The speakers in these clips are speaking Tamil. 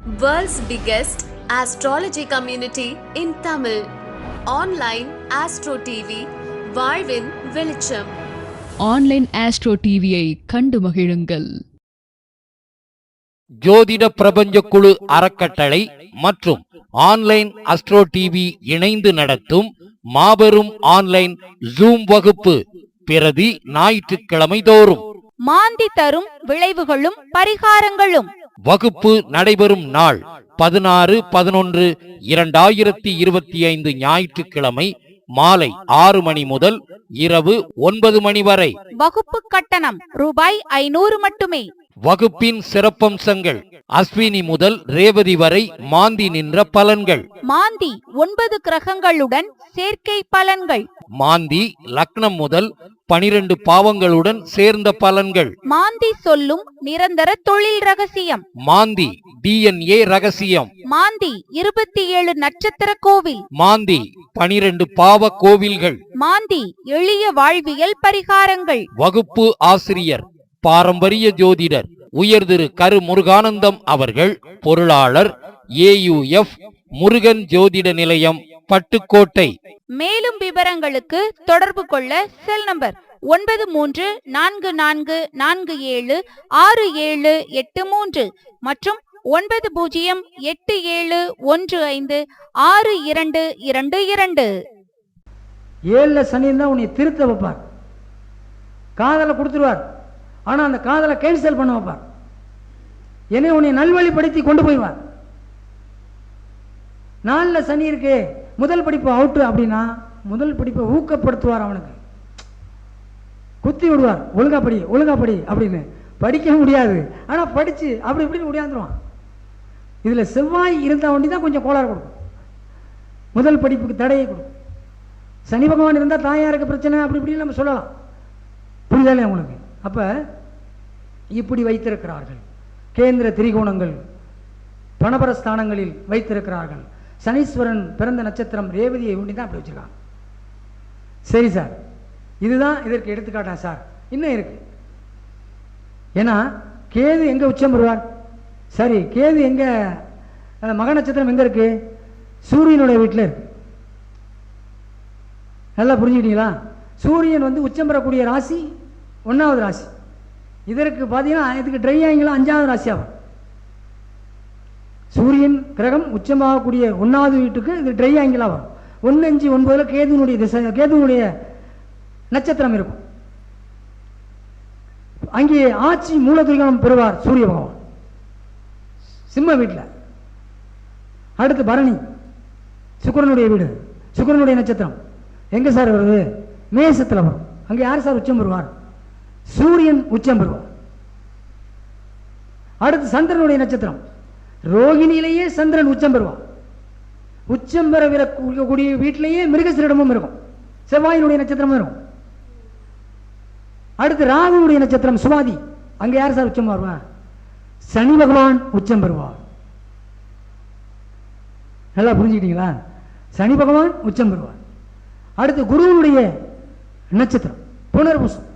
World's biggest astrology community in Tamil. Online Astro TV, வாழ்வின் வெளிச்சம். ஆன்லைன் ஆஸ்ட்ரோ டிவியை கண்டு மகிழுங்கள். ஜோதிட பிரபஞ்ச குழு அறக்கட்டளை மற்றும் ஆன்லைன் அஸ்ட்ரோ டிவி இணைந்து நடத்தும் மாபெரும் ஆன்லைன் ஜூம் வகுப்பு பிரதி ஞாயிற்றுக்கிழமை தோறும். மாந்தி தரும் விளைவுகளும் பரிகாரங்களும். வகுப்பு நடைபெறும் நாள் பதினாறு பதினொன்று இரண்டாயிரத்தி இருபத்தி ஐந்து ஞாயிற்றுக்கிழமை மாலை ஆறு மணி முதல் இரவு ஒன்பது மணி வரை. வகுப்பு கட்டணம் ரூபாய் ஐநூறு மட்டுமே. வகுப்பின் சிறப்பம்சங்கள் அஸ்வினி முதல் ரேவதி வரை மாந்தி நின்ற பலன்கள். மாந்தி ஒன்பது கிரகங்களுடன் சேர்க்கை பலன்கள். மாந்தி லக்னம் முதல் பனிரெண்டு பாவங்களுடன் சேர்ந்த பலன்கள். மாந்தி சொல்லும் நிரந்தர தொழில் ரகசியம். மாந்தி டிஎன்ஏ ரகசியம். மாந்தி இருபத்தி ஏழு நட்சத்திர கோவில். மாந்தி பனிரெண்டு பாவ கோவில்கள். மாந்தி எளிய வாழ்வியல் பரிகாரங்கள். வகுப்பு ஆசிரியர் பாரம்பரிய ஜோதிடர் உயர் திரு கரு முருகானந்தம் அவர்கள் பொருளாளர் ஏயுஎஃப் முருகன் ஜோதிட நிலையம். பட்டுக்கோட்டை. மேலும் விவரங்களுக்கு தொடர்பு கொள்ள செல் நம்பர் ஒன்பது மூன்று நான்கு நான்கு நான்கு ஏழு ஆறு ஏழு எட்டு மூன்று மற்றும் ஒன்பது பூஜ்ஜியம் எட்டு ஏழு ஒன்று ஐந்து ஆறு இரண்டு இரண்டு இரண்டு. ஏழில் சனி இருந்தால் உன்னை திருத்த வைப்பார். காதலை கொடுத்துருவார். ஆனால் அந்த காதலை கேன்சல் பண்ண வைப்பார். என்னை உன்னை நல்வழிப்படுத்தி கொண்டு போய்வார் நாலில் சனி இருக்கு. முதல் படிப்பு அவுட்டு அப்படின்னா முதல் படிப்பை ஊக்கப்படுத்துவார் அவனுக்கு. குத்தி விடுவார். ஒழுங்கா படி ஒழுங்கா படி அப்படின்னு. படிக்க முடியாது. ஆனால் படித்து அப்படி இப்படின்னு முடியாந்துருவான். இதில் செவ்வாய் இருந்தால் வண்டி தான் கொஞ்சம் கோளாறு கொடுக்கும். முதல் படிப்புக்கு தடையை கொடுக்கும். சனி பகவான் இருந்தால் தாயாருக்கு பிரச்சனை அப்படி இப்படின்னு நம்ம சொல்லலாம். புரிதலே உங்களுக்கு? அப்போ இப்படி வைத்திருக்கிறார்கள். கேந்திர திரிகோணங்கள் பணபரஸ்தானங்களில் வைத்திருக்கிறார்கள். சனீஸ்வரன் பிறந்த நட்சத்திரம் ரேவதியை உண்டி தான் அப்படி வச்சுருக்காங்க சரி சார் இதுதான் இதற்கு எடுத்துக்காட்டா சார். இன்னும் இருக்கு. ஏன்னா கேது எங்கே உச்சம் வருவார் சரி கேது எங்கே அந்த மக நட்சத்திரம் எங்கே இருக்கு? சூரியனுடைய வீட்டில் இருக்கு. நல்லா புரிஞ்சுக்கிட்டீங்களா? சூரியன் வந்து உச்சம் பெறக்கூடிய ராசி ஒன்றாவது ராசி. இதற்கு பார்த்தீங்கன்னா இதுக்கு ட்ரை ஆகிங்களா அஞ்சாவது ராசி ஆகும் சூரியன் கிரகம் உச்சமாகக்கூடிய ஒன்றாவது வீட்டுக்கு இது ட்ரை ஆங்கிளாக வரும். ஒன்று அஞ்சு ஒன்பதில் கேதுனுடைய திசை கேதுனுடைய நட்சத்திரம் இருக்கும். அங்கே ஆட்சி மூலதுரிகணம் பெறுவார் சூரிய பகவான். சிம்ம வீட்டில். அடுத்து பரணி சுக்கிரனுடைய வீடு சுக்கிரனுடைய நட்சத்திரம். எங்கே சார் வருது? மேசத்தில் வரும். அங்கே யார் சார் உச்சம் பெறுவார்? சூரியன் உச்சம் பெறுவார். அடுத்து சந்திரனுடைய நட்சத்திரம். ரோகிணியிலேயே சந்திரன் உச்சம் பெறுவான். உச்சம் பெற கூடிய வீட்டிலேயே மிருகசிரிடமும் இருக்கும். செவ்வாயினுடைய நட்சத்திரமும் இருக்கும். அடுத்து ராகுனுடைய நட்சத்திரம் சுவாதி. அங்கே யார் சார் உச்சம் வருவா? சனி பகவான் உச்சம் பெறுவார். நல்லா புரிஞ்சுக்கிட்டீங்களா? சனி பகவான் உச்சம் பெறுவார். அடுத்து குருவனுடைய நட்சத்திரம் புனர்பூசம்.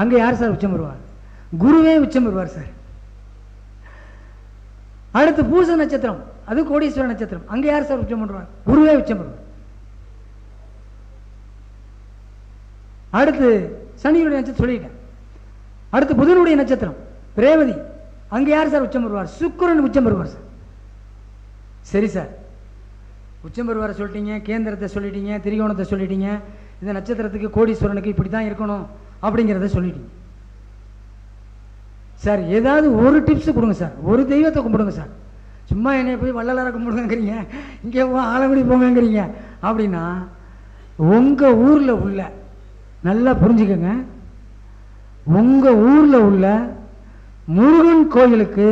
அங்கே யார் சார் உச்சம் பெறுவார்? குருவே உச்சம் பெறுவார் சார். அடுத்து பூச நட்சத்திரம். அது கோடீஸ்வர நட்சத்திரம். அங்கே யார் சார் உச்சம் பண்ணுவார் குருவே உச்சம் பெறுவார் அடுத்து சனியுடைய நட்சத்திரம் சொல்லிட்டேன். அடுத்து புதனுடைய நட்சத்திரம். பிரேவதி அங்கே யார் சார் உச்சம் பெறுவார் சுக்கிரன் உச்சம் பெறுவார் சார். சரி சார். உச்சம் பெறுவார சொல்லிட்டீங்க கேந்திரத்தை சொல்லிட்டீங்க திரிகோணத்தை சொல்லிட்டீங்க. இந்த நட்சத்திரத்துக்கு கோடீஸ்வரனுக்கு இப்படி தான் இருக்கணும் அப்படிங்கிறத சொல்லிட்டீங்க. சார் ஏதாவது ஒரு டிப்ஸ் கொடுங்க சார். ஒரு தெய்வத்தை கும்பிடுங்க சார். சும்மா என்னை போய் வள்ளலாரை கும்பிடுங்கிறீங்க இங்கே போ ஆலங்குடி போங்கங்கிறீங்க. அப்படின்னா உங்கள் ஊரில் உள்ள நல்லா புரிஞ்சுக்கோங்க. உங்கள் ஊரில் உள்ள முருகன் கோயிலுக்கு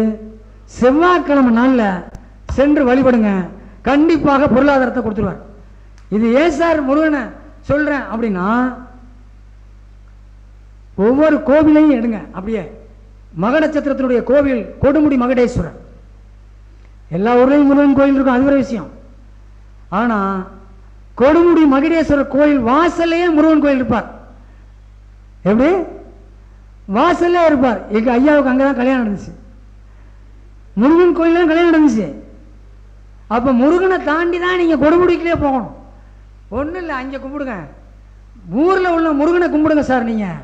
செவ்வாய்க்கிழமை நாளில் சென்று வழிபடுங்க. கண்டிப்பாக பொருளாதாரத்தை கொடுத்துருவார். இது ஏன் சார் முருகனை சொல்கிறேன் அப்படின்னா ஒவ்வொரு கோவிலையும் எடுங்க. அப்படியே மக நட்சத்திரத்தினுடைய கோவில் கொடுமுடி மகடேஸ்வரர். எல்லா ஊர்லேயும் முருகன் கோயில் இருக்கும் அது ஒரு விஷயம். ஆனால் கொடுமுடி மகடேஸ்வரர் கோயில் வாசல்லையே முருகன் கோயில் இருப்பார். எப்படி? வாசல்லே இருப்பார். எங்கள் ஐயாவுக்கு அங்கே தான் கல்யாணம் நடந்துச்சு. முருகன் கோயிலாம் கல்யாணம் நடந்துச்சு. அப்போ முருகனை தாண்டி தான் நீங்கள் கொடுமுடிக்கிலே போகணும். ஒன்றும் இல்லை அங்கே கும்பிடுங்க. ஊரில் உள்ள முருகனை கும்பிடுங்க சார் நீங்கள்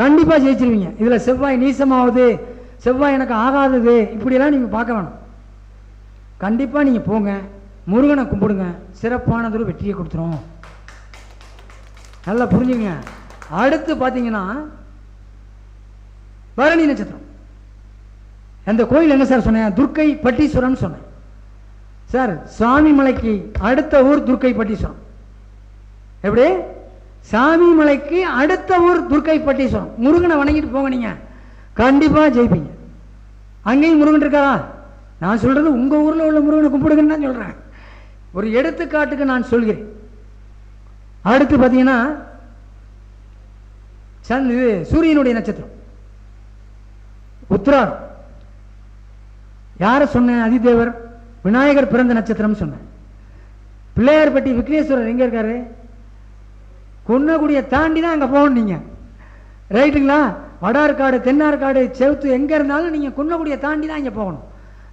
கண்டிப்பாக ஜெயிச்சிருவீங்க. இதில் செவ்வாய் நீசமாகுது செவ்வாய் எனக்கு ஆகாதது இப்படியெல்லாம் நீங்கள் பார்க்க வேணும். கண்டிப்பாக நீங்கள் போங்க. முருகனை கும்பிடுங்க. சிறப்பானதொரு வெற்றியை கொடுத்துரும். நல்லா புரிஞ்சுங்க அடுத்து பார்த்தீங்கன்னா பரணி நட்சத்திரம். அந்த கோயில் என்ன சார் சொன்னேன்? துர்க்கை பட்டீஸ்வரன் சொன்னேன். சார் சுவாமி மலைக்கு அடுத்த ஊர் துர்க்கை பட்டீஸ்வரம். எப்படி? சாமி மலைக்கு அடுத்த ஊர் துர்க்கை பட்டீஸ்வரம் முருகனை வணங்கிட்டு போங்க நீங்க. கண்டிப்பா ஜெயிப்பீங்க. அங்கேயும் முருகன் இருக்காரா? நான் சொல்றது உங்க ஊர்ல உள்ள முருகனை கும்பிடுங்கன்னு தான் சொல்றேன். ஒரு எடுத்துக்காட்டுக்கு நான் சொல்கிறேன். அடுத்து பார்த்தீங்கன்னா சந்த் இது சூரியனுடைய நட்சத்திரம். உத்திராடம். யாரை சொன்னேன்? அதிதேவர். விநாயகர் பிறந்த நட்சத்திரம் சொன்னேன். பிள்ளையார்பட்டி விக்னேஸ்வரர் எங்கே இருக்காரு? குன்னக்குடியை தாண்டி தான் அங்கே போகணும் நீங்கள் ரைட்டுங்களா? வடார்காடு தென்னார்காடு செவுத்து எங்கே இருந்தாலும் நீங்கள் குன்னக்குடியை தாண்டி தான் இங்கே போகணும்.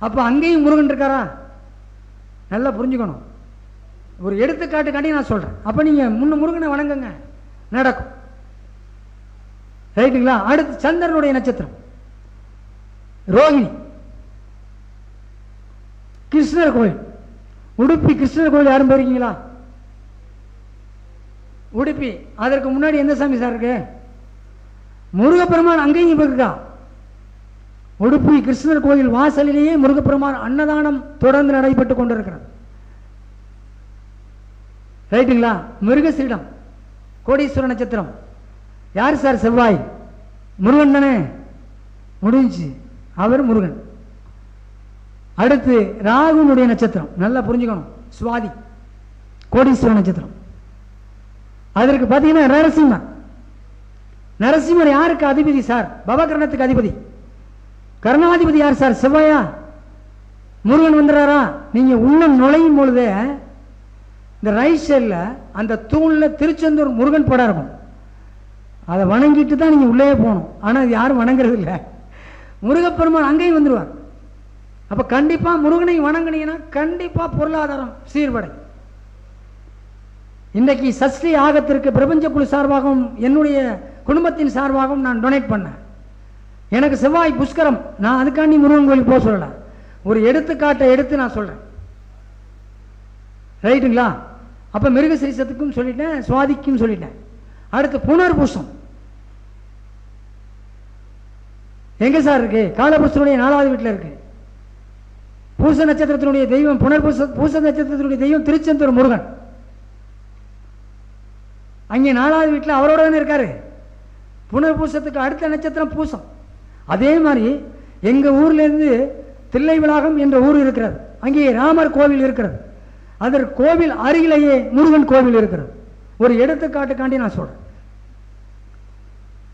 அப்போ அங்கேயும் முருகன் இருக்காரா? நல்லா புரிஞ்சுக்கணும். ஒரு எடுத்துக்காட்டுக்காண்டி நான் சொல்கிறேன் அப்போ நீங்கள் முன்ன முருகனை வணங்குங்க. நடக்கும். ரைட்டுங்களா? அடுத்து சந்திரனுடைய நட்சத்திரம். ரோகிணி கிருஷ்ணர் கோயில். உடுப்பி கிருஷ்ணர் கோயில் யாரும் போயிருக்கீங்களா? உடுப்பி. அதற்கு முன்னாடி எந்த சாமி சார் இருக்கு? முருகப்பெருமான் அங்கேயும் இருக்கா? உடுப்பி கிருஷ்ணர் கோயில் வாசலிலேயே முருகப்பெருமான் அன்னதானம் தொடர்ந்து நடைபெற்று கொண்டிருக்கிறது ரைட்டுங்களா? மிருகசீடம் கோடீஸ்வர நட்சத்திரம். யார் சார் செவ்வாய்? முருகன் தானே? முடிஞ்சு அவர் முருகன். அடுத்து ராகுனுடைய நட்சத்திரம். நல்லா புரிஞ்சுக்கணும். சுவாதி கோடீஸ்வர நட்சத்திரம். அதற்கு பார்த்தீங்கன்னா நரசிம்மர் நரசிம்மர் யாருக்கு அதிபதி சார்? பவகரணத்துக்கு அதிபதி. கர்ணாதிபதி யார் சார்? செவ்வாயா? முருகன் வந்துடுறாரா? நீங்கள் உள்ள நுழையும் பொழுதே இந்த ரைட் சைடில் அந்த தூணில் திருச்செந்தூர் முருகன் படம் இருக்கும் அதை வணங்கிட்டு தான் நீங்கள் உள்ளே போகணும். ஆனால் அது யாரும் வணங்குறது இல்லை. முருகப்பெருமான் அங்கேயும் வந்துடுவார் அப்போ கண்டிப்பாக முருகனை வணங்கினீங்கன்னா கண்டிப்பாக பொருளாதாரம் சீர்படை இன்றைக்கு சஷ்டி ஆகத்திற்கு பிரபஞ்ச குழு சார்பாகவும் என்னுடைய குடும்பத்தின் சார்பாகவும் நான் டொனேட் பண்ணேன். எனக்கு செவ்வாய் புஷ்கரம் நான் அதுக்காண்டி முருகன் கோயிலுக்கு போக சொல்லல. ஒரு எடுத்துக்காட்டை எடுத்து நான் சொல்கிறேன் ரைட்டுங்களா? அப்போ மிருகசீரிசத்துக்கும் சொல்லிட்டேன் சுவாதிக்கும் சொல்லிட்டேன். அடுத்து புனர்பூசம். எங்க சார் இருக்கு? காலபுருஷனுடைய நாலாவது வீட்டில் இருக்கு. பூச நட்சத்திரத்தினுடைய தெய்வம் புனர்பூச பூச நட்சத்திரத்தினுடைய தெய்வம் திருச்செந்தூர் முருகன். அங்கே நாலாவது வீட்டில் அவரோட தானே இருக்காரு. புனர்பூசத்துக்கு அடுத்த நட்சத்திரம் பூசம். அதே மாதிரி எங்கள் ஊர்லேருந்து தில்லை விளாகம் என்ற ஊர் இருக்கிறது. அங்கே ராமர் கோவில் இருக்கிறது. அதற்கு கோவில் அருகிலேயே முருகன் கோவில் இருக்கிறது. ஒரு எடுத்துக்காட்டுக்காண்டி நான் சொல்கிறேன்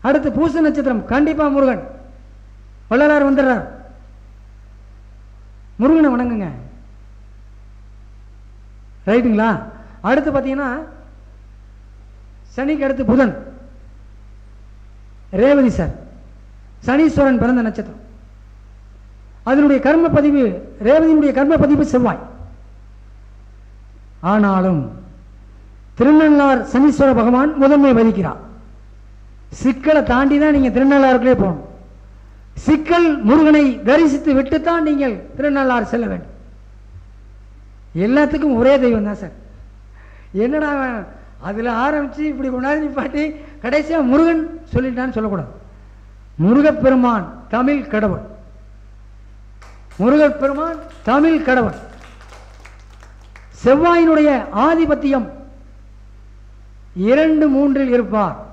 அடுத்து பூச நட்சத்திரம் கண்டிப்பாக முருகன். வள்ளலார் வந்துடுறார். முருகனை வணங்குங்க. ரைட்டுங்களா? அடுத்து பார்த்தீங்கன்னா சனிக்கு அடுத்து புதன். ரேவதி சார். சனீஸ்வரன் பிறந்த நட்சத்திரம். அதனுடைய கர்ம பதிவு ரேவதியினுடைய கர்ம பதிவு செவ்வாய். ஆனாலும் திருநள்ளார் சனீஸ்வர பகவான் முதன்மை வதிக்கிறார் சிக்கலை தாண்டி தான் நீங்கள் திருநள்ளாருக்குள்ளே போகணும். சிக்கல் முருகனை தரிசித்து விட்டுத்தான் நீங்கள் திருநள்ளார் செல்ல வேண்டும். எல்லாத்துக்கும் ஒரே தெய்வம் தான் சார். என்னடா அதில் ஆரம்பித்து இப்படி கொண்டாந்து நிப்பாட்டி கடைசியாக முருகன் சொல்லிட்டான்னு சொல்லக்கூடாது. முருகப்பெருமான் தமிழ் கடவுள். முருகப்பெருமான் தமிழ் கடவுள். செவ்வாயினுடைய ஆதிபத்தியம் இரண்டு மூன்றில் இருப்பார்.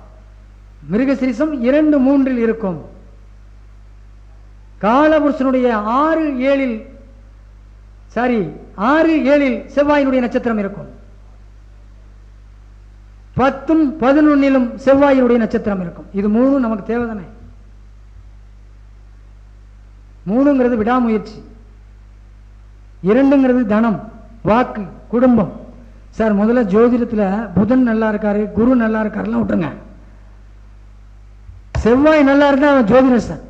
மிருகசிரிசம் இரண்டு மூன்றில் இருக்கும். காலபுருஷனுடைய ஆறு ஏழில் சாரி ஆறு ஏழில் செவ்வாயினுடைய நட்சத்திரம் இருக்கும். பத்தும் பதினொன்னிலும் செவ்வாயினுடைய நட்சத்திரம் இருக்கும். இது மூணும் நமக்கு தேவைதானே? மூணுங்கிறது விடாமுயற்சி. இரண்டுங்கிறது தனம் வாக்கு குடும்பம். சார் முதல்ல ஜோதிடத்தில் புதன் நல்லா இருக்காரு குரு நல்லா இருக்காருலாம் விட்டுருங்க. செவ்வாய் நல்லா இருந்தா அவன் ஜோதிடர் சார்.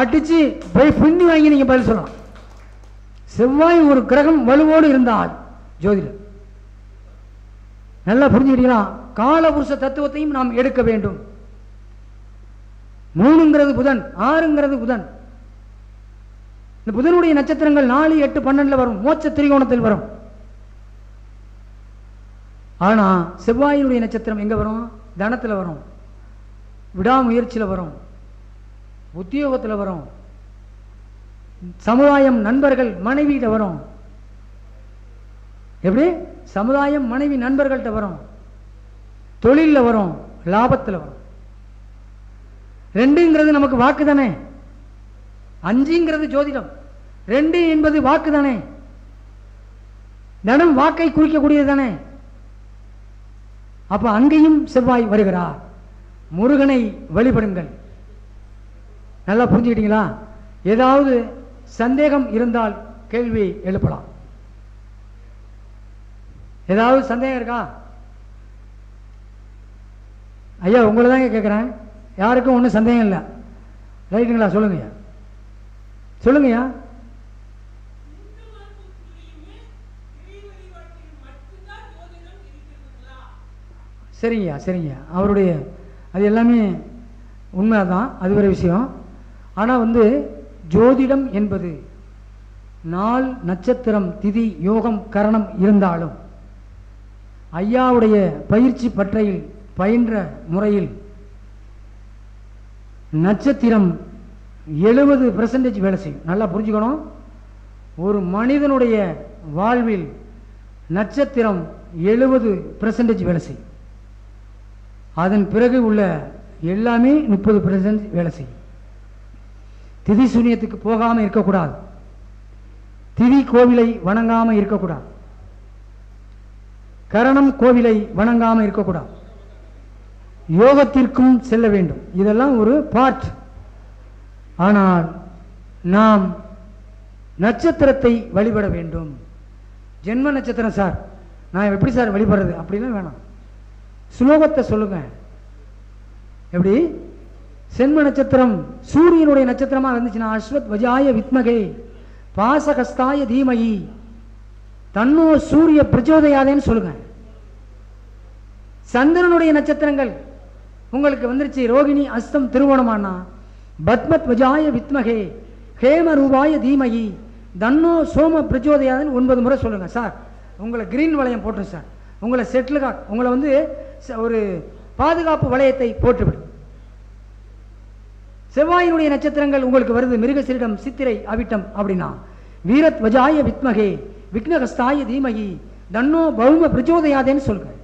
அடிச்சு போய் பின்னி வாங்கி நீங்க பதில் சொல்லலாம். செவ்வாய் ஒரு கிரகம் வலுவோடு இருந்தால் ஜோதிடர். நல்லா புரிஞ்சுக்கிட்டீங்களா? காலபுருஷ தத்துவத்தையும் நாம் எடுக்க வேண்டும். மூணுங்கிறது புதன் ஆறுங்கிறது புதன். இந்த புதனுடைய நட்சத்திரங்கள் நாலு எட்டு பன்னெண்டுல வரும். மோட்ச திரிகோணத்தில் வரும். ஆனா செவ்வாயினுடைய நட்சத்திரம் எங்க வரும்? தனத்துல வரும். விடாமுயற்சியில் வரும். உத்தியோகத்துல வரும். சமுதாயம் நண்பர்கள் மனைவியிட வரும். எப்படி? சமுதாயம் மனைவி நண்பர்கள்ட்ட வரும். தொழிலில் வரும் லாபத்தில் வரும். ரெண்டுங்கிறது நமக்கு வாக்கு தானே? அஞ்சுங்கிறது ஜோதிடம். ரெண்டு என்பது வாக்கு தானே? தினம் வாக்கை குறிக்கக்கூடியது தானே? அப்ப அங்கேயும் செவ்வாய் வருகிறார். முருகனை வழிபடுங்கள். நல்லா புரிஞ்சுக்கிட்டீங்களா? ஏதாவது சந்தேகம் இருந்தால் கேள்வி எழுப்பலாம். ஏதாவது சந்தேகம் இருக்கா? ஐயா உங்களை தாங்க கேட்குறேன் யாருக்கும் ஒன்றும் சந்தேகம் இல்லை. ரைட்டுங்களா சொல்லுங்கய்யா. சொல்லுங்கய்யா. சரிங்கய்யா சரிங்கய்யா. அவருடைய அது எல்லாமே உண்மைதான் அது ஒரு விஷயம். ஆனால் வந்து ஜோதிடம் என்பது நாள் நட்சத்திரம் திதி யோகம் கரணம் இருந்தாலும் ஐயாவுடைய பயிற்சி பற்றையில் பயின்ற முறையில் நட்சத்திரம் எழுபது பெர்சன்டேஜ் வேலை செய்யும். நல்லா புரிஞ்சுக்கணும். ஒரு மனிதனுடைய வாழ்வில் நட்சத்திரம் எழுபது பெர்சன்டேஜ் வேலை செய்யும். அதன் பிறகு உள்ள எல்லாமே முப்பது பெர்சன்டேஜ் வேலை செய்யும். திதி சூன்யத்துக்கு போகாமல் இருக்கக்கூடாது. திதி கோவிலை வணங்காமல் இருக்கக்கூடாது. கரணம் கோவிலை வணங்காமல் இருக்கக்கூடாது. யோகத்திற்கும் செல்ல வேண்டும். இதெல்லாம் ஒரு பார்ட் ஆனால் நாம் நட்சத்திரத்தை வழிபட வேண்டும். ஜென்ம நட்சத்திரம் சார். நான் எப்படி சார் வழிபடுறது? அப்படிலாம் வேணாம். ஸ்லோகத்தை சொல்லுங்க. எப்படி? சென்ம நட்சத்திரம் சூரியனுடைய நட்சத்திரமா இருந்துச்சுன்னா அஸ்வத் வஜாய வித்மகே பாசகஸ்தாய தீமகி தன்னோ சூரிய பிரச்சோதயாதேன்னு சொல்லுங்க. சந்திரனுடைய நட்சத்திரங்கள் உங்களுக்கு வந்துருச்சு ரோகிணி அஸ்தம் திருவோணமானா? பத்மத் வஜாய வித்மகே ஹேம ரூபாய தீமகி தன்னோ சோம பிரச்சோதயாதன் ஒன்பது முறை சொல்லுங்கள் சார் உங்களை கிரீன் வளையம் போட்டுரும் சார். உங்களை செட்டில் உங்களை வந்து ச- ஒரு பாதுகாப்பு வளையத்தை போட்டுவிடு. செவ்வாயினுடைய நட்சத்திரங்கள் உங்களுக்கு வருது. மிருகசிரிடம் சித்திரை அவிட்டம் அப்படின்னா. வீரத் வஜாய வித்மகே விக்னகஸ்தாய தீமகி தன்னோ பௌம பிரச்சோதயாதேன்னு சொல்லுங்கள்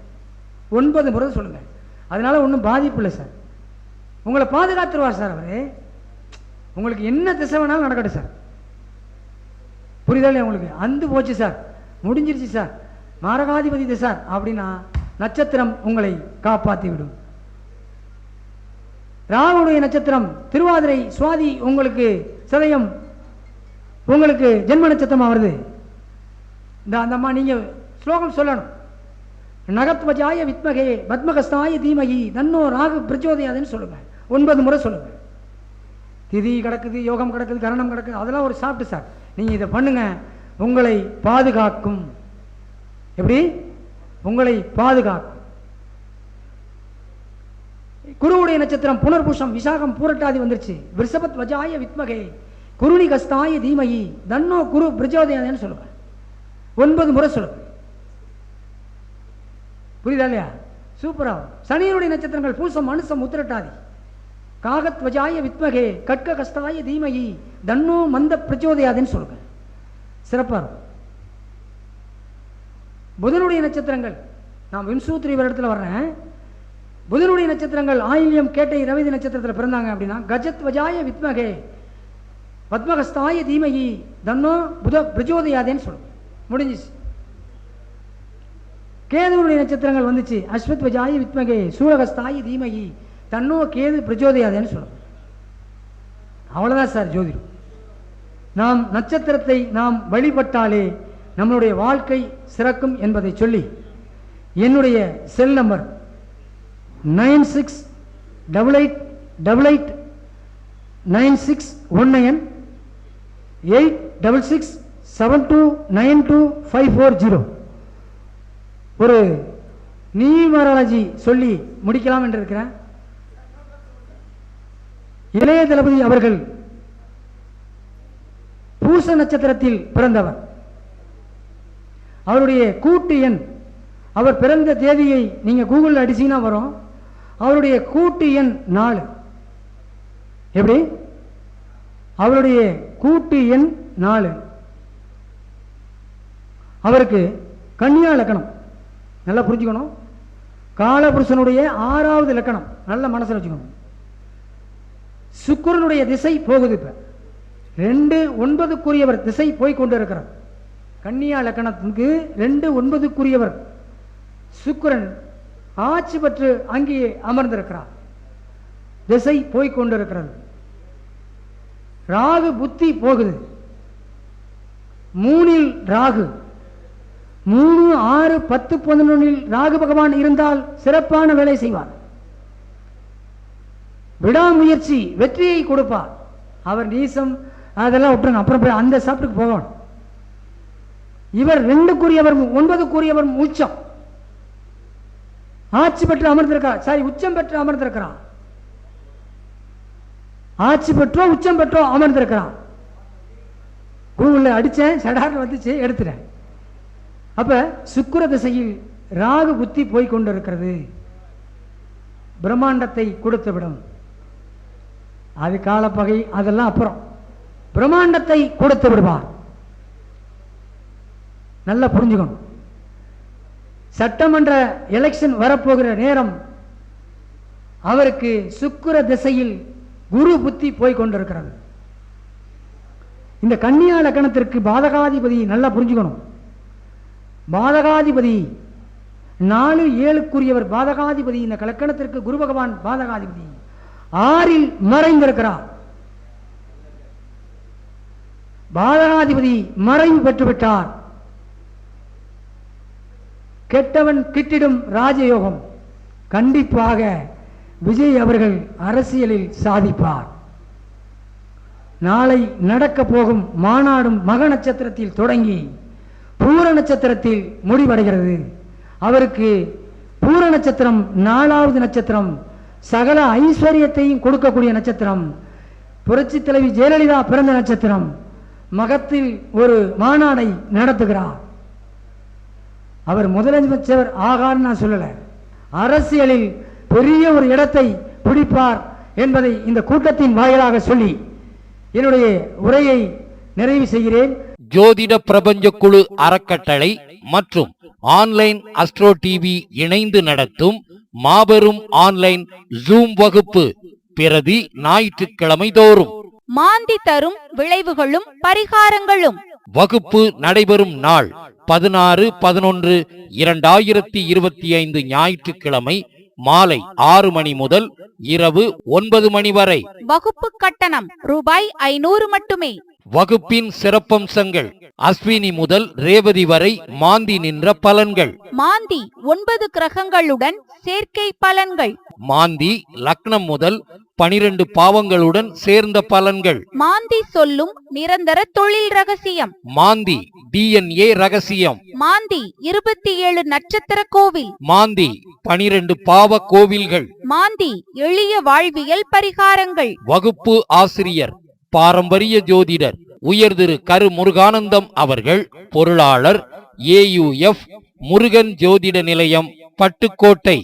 ஒன்பது முறை சொல்லுங்கள் அதனால் ஒன்றும் பாதிப்பு இல்லை சார். உங்களை பாதுகாத்துருவார் சார் அவர். உங்களுக்கு என்ன திசை வேணாலும் நடக்கட்டும் சார். புரிதல் உங்களுக்கு? அந்து போச்சு சார். முடிஞ்சிருச்சு சார். மாரகாதிபதி திசார் அப்படின்னா நட்சத்திரம் உங்களை காப்பாற்றி விடும் ராகுடைய நட்சத்திரம் திருவாதிரை சுவாதி உங்களுக்கு சதயம் உங்களுக்கு ஜென்ம நட்சத்திரமா வருது? இந்த அந்த அம்மா ஸ்லோகம் சொல்லணும். நகத்வஜாய வித்மகே பத்மகஸ்தாய தீமகி தன்னோ ராகு பிரச்சோதயாதுன்னு சொல்லுங்க. ஒன்பது முறை சொல்லுங்க. திதி கிடக்குது யோகம் கிடக்குது கரணம் கிடக்குது அதெல்லாம் ஒரு சாப்பிட்டு சார். நீங்கள் இதை பண்ணுங்க. உங்களை பாதுகாக்கும். எப்படி? உங்களை பாதுகாக்கும். குருவுடைய நட்சத்திரம் புனர்பூஷம் விசாகம் பூரட்டாதி வந்துருச்சு. விருஷபத் வஜாய வித்மகே குருணி கஸ்தாய தீமகி தன்னோ குரு பிரச்சோதயாதேன்னு சொல்லுங்க. ஒன்பது முறை சொல்லுங்க. புரியுதா இல்லையா? சூப்பரா சனியனுடைய நட்சத்திரங்கள் பூசம் மனுஷம் உத்திரட்டாதி. காகத் வஜாய வித்மகே கட்க கஸ்தாய தீமகி தன்னோ மந்த பிரச்சோதயாதுன்னு சொல்லுங்க. சிறப்பாக இருக்கும். புதனுடைய நட்சத்திரங்கள் நான் விம்சூத்திரி வருடத்தில் வர்றேன். புதனுடைய நட்சத்திரங்கள் ஆயில்யம் கேட்டை ரவிதி நட்சத்திரத்தில் பிறந்தாங்க அப்படின்னா கஜத் வஜாய வித்மகே பத்மகஸ்தாய தீமகி தன்னோ புத பிரச்சோதயாதேன்னு சொல்லுங்க. முடிஞ்சிச்சு. கேதுவனுடைய நட்சத்திரங்கள் வந்துச்சு. அஸ்வத் வஜாய வித்மகே சூரகஸ்தாயி தீமகி. தன்னோ கேது பிரச்சோதயாதேன்னு சொல்லணும் அவ்வளோதான் சார் ஜோதிடம். நாம் நட்சத்திரத்தை நாம் வழிபட்டாலே நம்மளுடைய வாழ்க்கை சிறக்கும் என்பதை சொல்லி என்னுடைய cell number nine six double eight double eight nine six one nine eight double six seven two nine two five four zero. ஒரு நியூமராலஜி சொல்லி முடிக்கலாம் என்று இருக்கிறேன் இளைய தளபதி அவர்கள் பூச நட்சத்திரத்தில் பிறந்தவர். அவருடைய கூட்டு எண் அவர் பிறந்த தேதியை நீங்க கூகுளில் அடிச்சீங்கன்னா வரும். அவருடைய கூட்டு எண் நாலு. எப்படி? அவருடைய கூட்டு எண் நாலு. அவருக்கு கன்னியா லக்கணம். நல்லா புரிஞ்சுக்கணும். காலபுருஷனுடைய ஆறாவது லக்கணம். நல்ல மனசில் வச்சுக்கணும். சுக்குரனுடைய திசை போகுது இப்ப. ரெண்டு ஒன்பதுக்குரியவர் திசை போய் கொண்டு இருக்கிறார் கன்னியா லக்கணத்துக்கு ரெண்டு ஒன்பதுக்குரியவர். சுக்குரன் ஆட்சி பெற்று அங்கேயே அமர்ந்திருக்கிறார். திசை போய் கொண்டிருக்கிறது. ராகு புத்தி போகுது. மூணில் ராகு. மூணு ஆறு பத்து பதினொன்றில் ராகு பகவான் இருந்தால் சிறப்பான வேலை செய்வார். விடாமுயற்சி வெற்றியை கொடுப்பார். அவர் நீசம் அதெல்லாம் விட்டுருங்க. அப்புறம் போய் அந்த சாப்பிட்டுக்கு போகணும். இவர் ரெண்டுக்குரியவர் ஒன்பதுக்குரியவர் உச்சம். ஆட்சி பெற்று அமர்ந்திருக்கிறார். சாரி உச்சம் பெற்று அமர்ந்திருக்கிறார். ஆட்சி பெற்றோ உச்சம் பெற்றோ அமர்ந்திருக்கிறான் கூகுளில் அடிச்சேன் சடார்னு வந்துச்சு எடுத்துட்டேன். அப்ப சுக்கர திசையில் ராகு புத்தி போய் கொண்டிருக்கிறது. பிரம்மாண்டத்தை கொடுத்து விடும். அது காலப்பகை அதெல்லாம் அப்புறம். பிரம்மாண்டத்தை கொடுத்து விடுவார். நல்லா புரிஞ்சுக்கணும். சட்டமன்ற எலெக்ஷன் வரப்போகிற நேரம் அவருக்கு சுக்கர திசையில் குரு புத்தி போய் கொண்டிருக்கிறது. இந்த கன்னியா லக்கணத்திற்கு பாதகாதிபதி நல்லா புரிஞ்சுக்கணும். பாதகாதிபதி. நாலு ஏழுக்குரியவர் பாதகாதிபதி. இந்த கலக்கணத்திற்கு குரு பகவான் பாதகாதிபதி. ஆறில் மறைந்திருக்கிறார். பாதகாதிபதி மறைவு பெற்றுவிட்டார். கெட்டவன் கிட்டிடும் ராஜயோகம். கண்டிப்பாக விஜய் அவர்கள் அரசியலில் சாதிப்பார். நாளை நடக்க போகும் மாநாடும் மக நட்சத்திரத்தில் தொடங்கி. பூர நட்சத்திரத்தில் முடிவடைகிறது. அவருக்கு பூர நட்சத்திரம் நாலாவது நட்சத்திரம் சகல ஐஸ்வர்யத்தையும் கொடுக்கக்கூடிய நட்சத்திரம் புரட்சி தலைவி ஜெயலலிதா பிறந்த நட்சத்திரம் மகத்தில் ஒரு மாநாடை நடத்துகிறார். அவர் முதலமைச்சர் ஆகான்னு நான் சொல்லல. அரசியலில் பெரிய ஒரு இடத்தை பிடிப்பார் என்பதை இந்த கூட்டத்தின் வாயிலாக சொல்லி என்னுடைய உரையை நிறைவு செய்கிறேன். ஜோதிட பிரபஞ்ச குழு அறக்கட்டளை மற்றும் ஆன்லைன் அஸ்ட்ரோ டிவி இணைந்து நடத்தும் மாபெரும் ஆன்லைன் ஜூம் வகுப்பு பிரதி ஞாயிற்றுக்கிழமை தோறும். மாந்தி தரும் விளைவுகளும் பரிகாரங்களும். வகுப்பு நடைபெறும் நாள் பதினாறு பதினொன்று இரண்டாயிரத்தி இருபத்தி ஐந்து ஞாயிற்றுக்கிழமை மாலை ஆறு மணி முதல் இரவு ஒன்பது மணி வரை. வகுப்பு கட்டணம் ரூபாய் ஐநூறு மட்டுமே. வகுப்பின் சிறப்பம்சங்கள். அஸ்வினி முதல் ரேவதி வரை மாந்தி நின்ற பலன்கள். மாந்தி ஒன்பது கிரகங்களுடன் சேர்க்கை பலன்கள். மாந்தி லக்னம் முதல் பனிரெண்டு பாவங்களுடன் சேர்ந்த பலன்கள். மாந்தி சொல்லும் நிரந்தர தொழில் ரகசியம். மாந்தி டிஎன்ஏ ரகசியம். மாந்தி இருபத்தி ஏழு நட்சத்திர கோவில். மாந்தி பனிரெண்டு பாவ கோவில்கள். மாந்தி எளிய வாழ்வியல் பரிகாரங்கள். வகுப்பு ஆசிரியர். பாரம்பரிய ஜோதிடர் உயர் திரு கரு முருகானந்தம் அவர்கள் பொருளாளர் ஏயுஎஃப் முருகன் ஜோதிட நிலையம் பட்டுக்கோட்டை.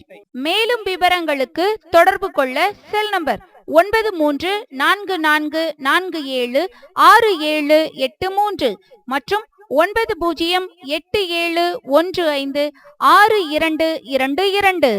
மேலும் விவரங்களுக்கு தொடர்பு கொள்ள செல் நம்பர் ஒன்பது மூன்று நான்கு நான்கு நான்கு ஏழு ஆறு ஏழு எட்டு மூன்று மற்றும் ஒன்பது பூஜ்ஜியம் எட்டு ஏழு ஒன்று ஐந்து ஆறு இரண்டு இரண்டு இரண்டு.